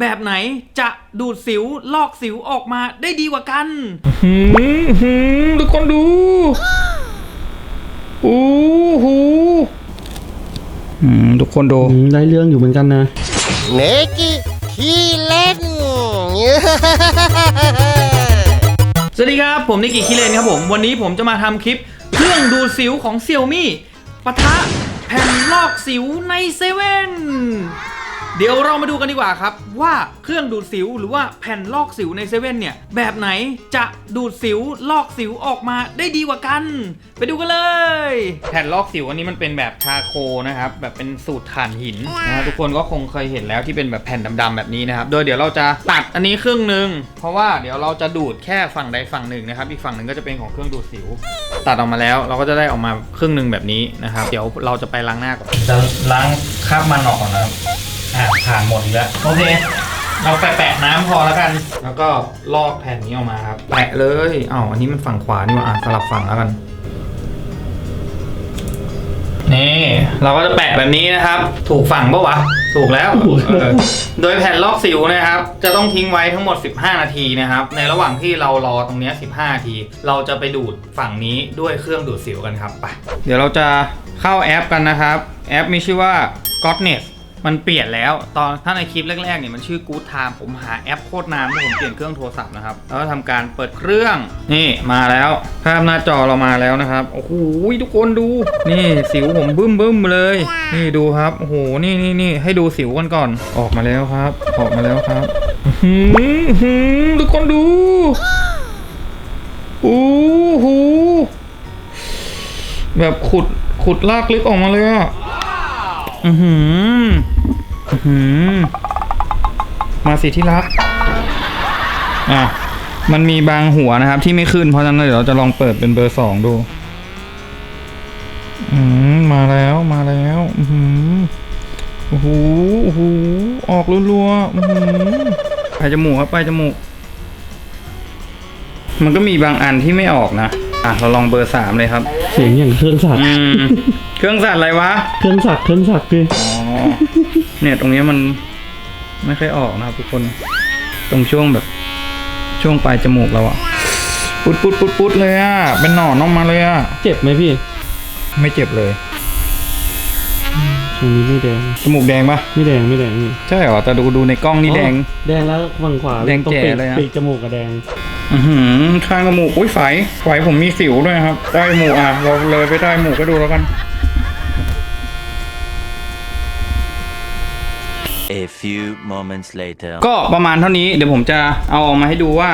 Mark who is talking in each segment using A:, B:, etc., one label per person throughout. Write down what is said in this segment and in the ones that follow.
A: แบบไหนจะดูดสิวลอกสิวออกมาได้ดีกว่ากัน
B: หืมหืมทุกคนดูโอ้โหอืมทุกคนดู
C: อืมได้เรื่องอยู่เหมือนกันนะ
D: เนกิขี้เล่น
A: สวัสดีครับ ผมนิกกี้คิเลนครับผม วันนี้ผมจะมาทำคลิป เครื่องดูดสิวของเซี่ยมี่ปะทะแผ่นลอกสิวในเซเว่น เดี๋ยวเรามาดูกันดีกว่าครับ ว่าเครื่องดูดสิวหรือว่าแผ่นลอกสิวในเซเว่นเนี่ย แบบไหนจะดูดสิวลอกสิวออกมาได้ดีกว่ากัน ไปดูกันเลย แผ่นลอกสิวอันนี้มันเป็นแบบชาโคนะครับ แบบเป็นสูตรถ่านหินนะครับทุกคนก็คงเคยเห็นแล้วที่เป็นแบบแผ่นดำๆแบบนี้นะครับโดยเดี๋ยวเราจะตัดอันนี้ครึ่งหนึ่งเพราะว่าเดี๋ยวเราจะดูดแค่ฝั่งใดฝั่งหนึ่งนะครับอีกฝั่งหนึ่งก็จะเป็นของเครื่องดูดสิว ตัดออกมาแล้วเราก็จะได้ออกมาครึ่งหนึ่งแบบนี้นะครับ เดี๋ยวเราจะไปล้างหน้าก่อนจะล้างคราบมันออกก่อนนะครับ อะผ่านหมดอีกแล้วโอเค เราแปะๆน้ำพอแล้วกัน แล้วก็ลอกแผ่นนี้ออกมาครับแปะเลยอ้าวอันนี้มันฝั่งขวานี่หว่าอะสลับฝั่งแล้วกันนี่ เราก็จะแปะแบบนี้นะครับ ถูกฝั่งปะวะ ถูกแล้วเออโดยแผ่นลอกสิวนะครับ จะต้องทิ้งไว้ทั้งหมด 15 นาทีนะครับ ในระหว่างที่เรารอตรงเนี้ย15 นาที เราจะไปดูดฝั่งนี้ด้วยเครื่องดูดสิวกันครับไปเดี๋ยวเราจะเข้าแอปกันนะครับ แอปมีชื่อว่า Godness มันเปลี่ยนแล้ว ตอนถ้าในคลิปแรกๆเนี่ยมันชื่อ Good Time ผมหาแอปโคตรนานที่ผมเปลี่ยนเครื่องโทรศัพท์นะครับ แล้วก็ทำการเปิดเครื่องนี่มาแล้วภาพหน้าจอเรามาแล้วนะครับโอ้โหทุกคนดู นี่สิวผมบึ้มบึ้มเลย นี่ดูครับโอ้โหนี่นี่นี่ให้ดูสิวกันก่อน ออกมาแล้วครับ ออกมาแล้วครับหืมหืมทุกคนดูโอ้โหแบบขุดขุดลากลึกออกมาเลยอะ อือหือ หือมาสิที่รัก อะ มันมีบางหัวนะครับ ที่ไม่ขึ้นเพราะฉะนั้นเดี๋ยวเราจะลองเปิดเป็นเบอร์สองดู อืมมาแล้วมาแล้ว อือหือโอ้โหโอ้โหออกรัวๆอือหือไปจมูกครับไปจมูก มันก็มีบางอันที่ไม่ออกนะ อะเราลองเบอร์สามเลยครับ
C: เสียงอย่างเครื่องสักดิ์
A: อืม เครื่องสั่นอะไรวะ
C: เครื่องสักดิ์เครื่องสักดิ์พี่
A: อ๋อ เนี่ยตรงนี้มันไม่ค่อยออกนะครับทุกคน ตรงช่วงแบบ ช่วงปลายจมูกเราอะปุดปุดปุดปุดเลยอะเป็นหนอนออกมาเลยอะ
C: เจ็บไหมพี่
A: ไม่เจ็บเลย
C: ตรงนี้ไม่แดง
A: จมูกแดงปะ
C: ไม่แดงไม่แดงนี่
A: ใช่เหรอแต่ดูดูในกล้องนี่แดง
C: อ๋อแดงแล้วฝั่งขวา
A: แดง
C: ตรง
A: แจ๋
C: ปีก
A: เลยอะ
C: ปีกจมูกกับแดง
A: อือหือข้างจมูกอุ้ยไฝไฝผมมีสิวด้วยครับใต้จมูกอะ เราเลยไปใต้จมูกก็ดูแล้วกัน
E: A few moments later.
A: ก็ประมาณเท่านี้เดี๋ยวผมจะเอาออกมาให้ดูว่า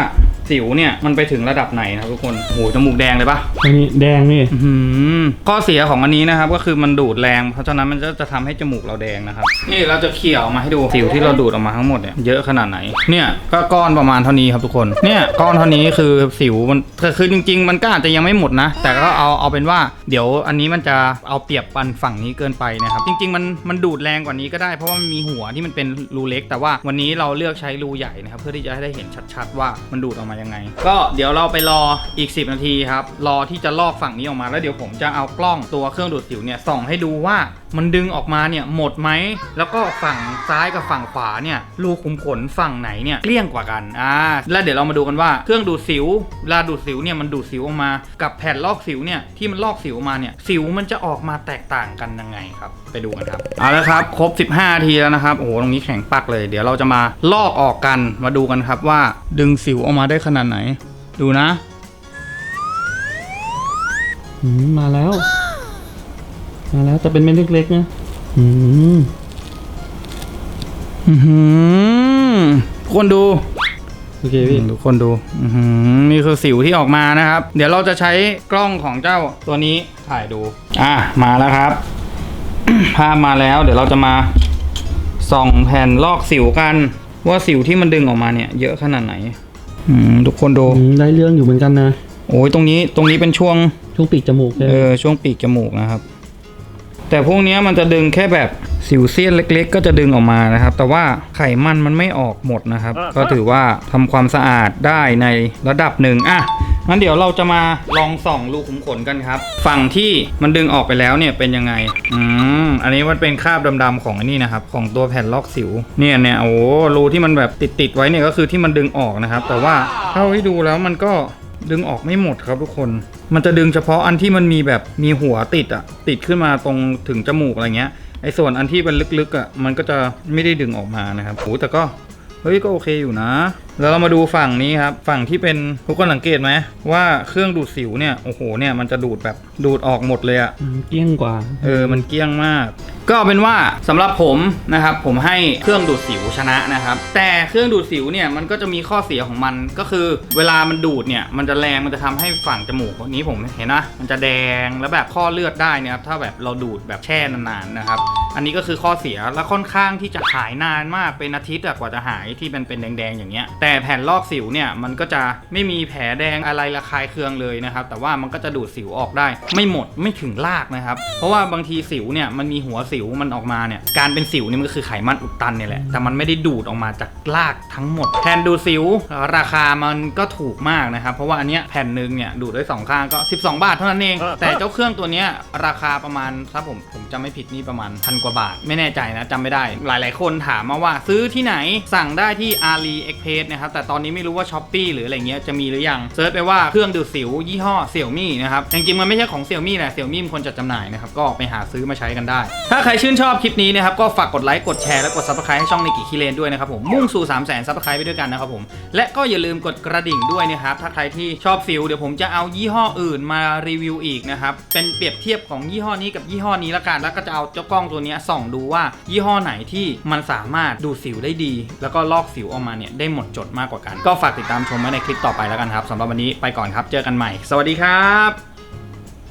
A: สิวเนี่ยมันไปถึงระดับไหนนะครับทุกคนโอ้โหจมูกแดงเลยปะ
C: อันนี้แดงนี่
A: อื้อหือข้อเสียของอันนี้นะครับก็คือมันดูดแรง เพราะฉะนั้นมันจะจะทำให้จมูกเราแดงนะครับ นี่เราจะเขี่ยออกมาให้ดูสิวที่เราดูดออกมาทั้งหมดเนี่ยเยอะขนาดไหน เนี่ยก็ก้อนประมาณเท่านี้ครับทุกคน เนี่ยก้อนเท่านี้คือสิวมันคือจริง ๆ มันก็อาจจะยังไม่หมดนะ แต่ก็เอาเอาเป็นว่าเดี๋ยวอันนี้มันจะเอาเปรียบปันฝั่งนี้เกินไปนะครับ จริง ๆ มันมันดูดแรงกว่านี้ก็ได้เพราะว่ามันมีหัวที่มันเป็นรูเล็ก แต่ว่าวันนี้เราเลือกใช้รูใหญ่นะครับเพื่อที่จะให้ได้เห็นชัด ๆ ว่ามันดูดออกมายังไง ก็เดี๋ยวเราไปรออีก 10 นาทีครับ รอที่จะลอกฝั่งนี้ออกมาแล้วเดี๋ยวผมจะเอากล้องตัวเครื่องดูดสิวเนี่ยส่องให้ดูว่า มันดึงออกมาเนี่ยหมดไหม แล้วก็ฝั่งซ้ายกับฝั่งขวาเนี่ยรูขุมขนฝั่งไหนเนี่ยเกลี้ยงกว่ากันอ่าแล้วเดี๋ยวเรามาดูกันว่าเครื่องดูดสิวเวลาดูดสิวเนี่ยมันดูดสิวออกมา กับแผ่นลอกสิวเนี่ยที่มันลอกสิวออกมาเนี่ยสิวมันจะออกมาแตกต่างกันยังไงครับ ไปดูกันครับเอาละครับครบ 15นาทีแล้วนะครับโอ้โหตรงนี้แข็งปักเลย เดี๋ยวเราจะมาลอกออกกันมาดูกันครับว่าดึงสิวออกมาได้ขนาดไหน ดูนะ
C: อืมมาแล้ว มาแล้วแต่เป็นเม็ดเล็กๆนะอืม
A: อื้อหือทุกคนดู
C: โอเคพี่
A: ทุกคนดูอื้อหือนี่คือสิวที่ออกมานะครับ เดี๋ยวเราจะใช้กล้องของเจ้าตัวนี้ถ่ายดู อะมาแล้วครับ ภาพมาแล้ว เดี๋ยวเราจะมาส่องแผ่นลอกสิวกัน ว่าสิวที่มันดึงออกมาเนี่ย เยอะขนาดไหน อืมทุกคนดู
C: อืมได้เรื่องอยู่เหมือนกันนะ
A: โอ้ยตรงนี้ตรงนี้เป็นช่วง
C: ช่วงปีกจมูกใช่ไหม
A: เออช่วงปีกจมูกนะครับ แต่พวกเนี้ยมันจะดึงแค่แบบสิวเซียนเล็ก ๆ ก็จะดึงออกมานะครับ แต่ว่าไขมันมันไม่ออกหมดนะครับ ก็ถือว่าทำความสะอาดได้ในระดับหนึ่งอะงั้นเดี๋ยวเราจะมาลองส่องรูขุมขนกันครับ ฝั่งที่มันดึงออกไปแล้วเนี่ยเป็นยังไง อืม อันนี้มันเป็นคราบดำๆของอันนี้นะครับ ของตัวแผ่นลอกสิว เนี่ยเนี่ยโอ้โหรูที่มันแบบติดๆไว้เนี่ยก็คือที่มันดึงออกนะครับ แต่ว่าเท่าที่ดูแล้วมันก็ ดึงออกไม่หมดครับทุกคน มันจะดึงเฉพาะอันที่มันมีแบบมีหัวติดอะติดขึ้นมาตรงถึงจมูกอะไรเงี้ยไอ้ส่วนอันที่มันลึกๆอะมันก็จะไม่ได้ดึงออกมานะครับโอ้แต่ก็เฮ้ยก็โอเคอยู่นะแล้วเรามาดูฝั่งนี้ครับ ฝั่งที่เป็นทุกคนสังเกตไหมว่าเครื่องดูดสิวเนี่ยโอ้โหเนี่ยมันจะดูดแบบดูดออกหมดเลยอะ
C: อืมเกลี้ยงกว่า
A: เออมันเกลี้ยงมาก ก็เอาเป็นว่าสำหรับผมนะครับผมให้เครื่องดูดสิวชนะนะครับ แต่เครื่องดูดสิวเนี่ยมันก็จะมีข้อเสียของมันก็คือ เวลามันดูดเนี่ยมันจะแรงมันจะทำให้ฝั่งจมูกนี้ผมเห็นนะมันจะแดงแล้วแบบข้อเลือดได้เนยครับถ้าแบบเราดูดแบบแช่นานๆนะครับ อันนี้ก็คือข้อเสียและค่อนข้างที่จะหายนานมากเป็นอาทิตย์อะกว่าจะหายที่มันเป็นแดงๆอย่างเงี้ยแต่แผ่นลอกสิวเนี่ยมันก็จะไม่มีแผลแดงอะไรระคายเคืองเลยนะครับ แต่ว่ามันก็จะดูดสิวออกได้ ไม่หมดไม่ถึงรากนะครับ เพราะว่าบางทีสิวเนี่ยมันมีหัวสิวมันออกมาเนี่ยการเป็นสิวนี่มันก็คือไขมันอุดตันเนี่ยแหละแต่มันไม่ได้ดูดออกมาจากรากทั้งหมด แผ่นดูดสิว ราคามันก็ถูกมากนะครับเพราะว่าอันเนี้ยแผ่นหนึ่งเนี่ยดูดได้สองข้างก็ 12 บาทเท่านั้นเอง แต่เจ้าเครื่องตัวเนี้ยราคาประมาณถ้าผมผมจำไม่ผิดนี่ประมาณพันกว่าบาท ไม่แน่ใจนะจำไม่ได้ หลาย ๆ คนถามมาว่าซื้อที่ไหนสั่งได้ที่ AliExpress นะครับแต่ตอนนี้ไม่รู้ว่า s h อ p e e หรืออะไรเงี้ยจะมีหรือยังเซิร์ชไปว่าเครื่องดูดสิวยี่ห้อเสี่ยวมี่นะครับจริงๆมันไม่ใช่ของเสี่ยวมี่แหละเสี่ยวมี่มันคนจัดจำหน่ายนะครับก็ไปหาซื้อมาใช้กันได้ ถ้าใครชื่นชอบคลิปนี้นะครับก็ฝากกดไลค์กดแชร์และกด subscribe ให้ช่องในกิคิเลนด้วยนะครับผมมุ่งสู่3 0 0 0 0 0 subscribe ไปด้วยกันนะครับผมและก็อย่าลืมกดกระดิ่งด้วยนะครับถ้าใครที่ชอบสิวเดี๋ยวผมจะเอายี่ห้ออื่นมารีวิวอีกนะครับเป็นเปรียบเทียบของยี่ห้อนี้กับยี่ห้อนี้ละกันแล้วก็จะเอาเจ้ากล้องตัวเนี้ยส่องดูว่ายี่ห้อไหนที่มันสามารถดูดสิวได้ดี แล้วก็ลอกสิวออกมาเนี่ยได้หมดจดมากกว่ากัน ก็ฝากติดตามชมไว้ในคลิปต่อไปแล้วกันครับสำหรับวันนี้ไปก่อนครับ เจอกันใหม่ สวัสดีครับ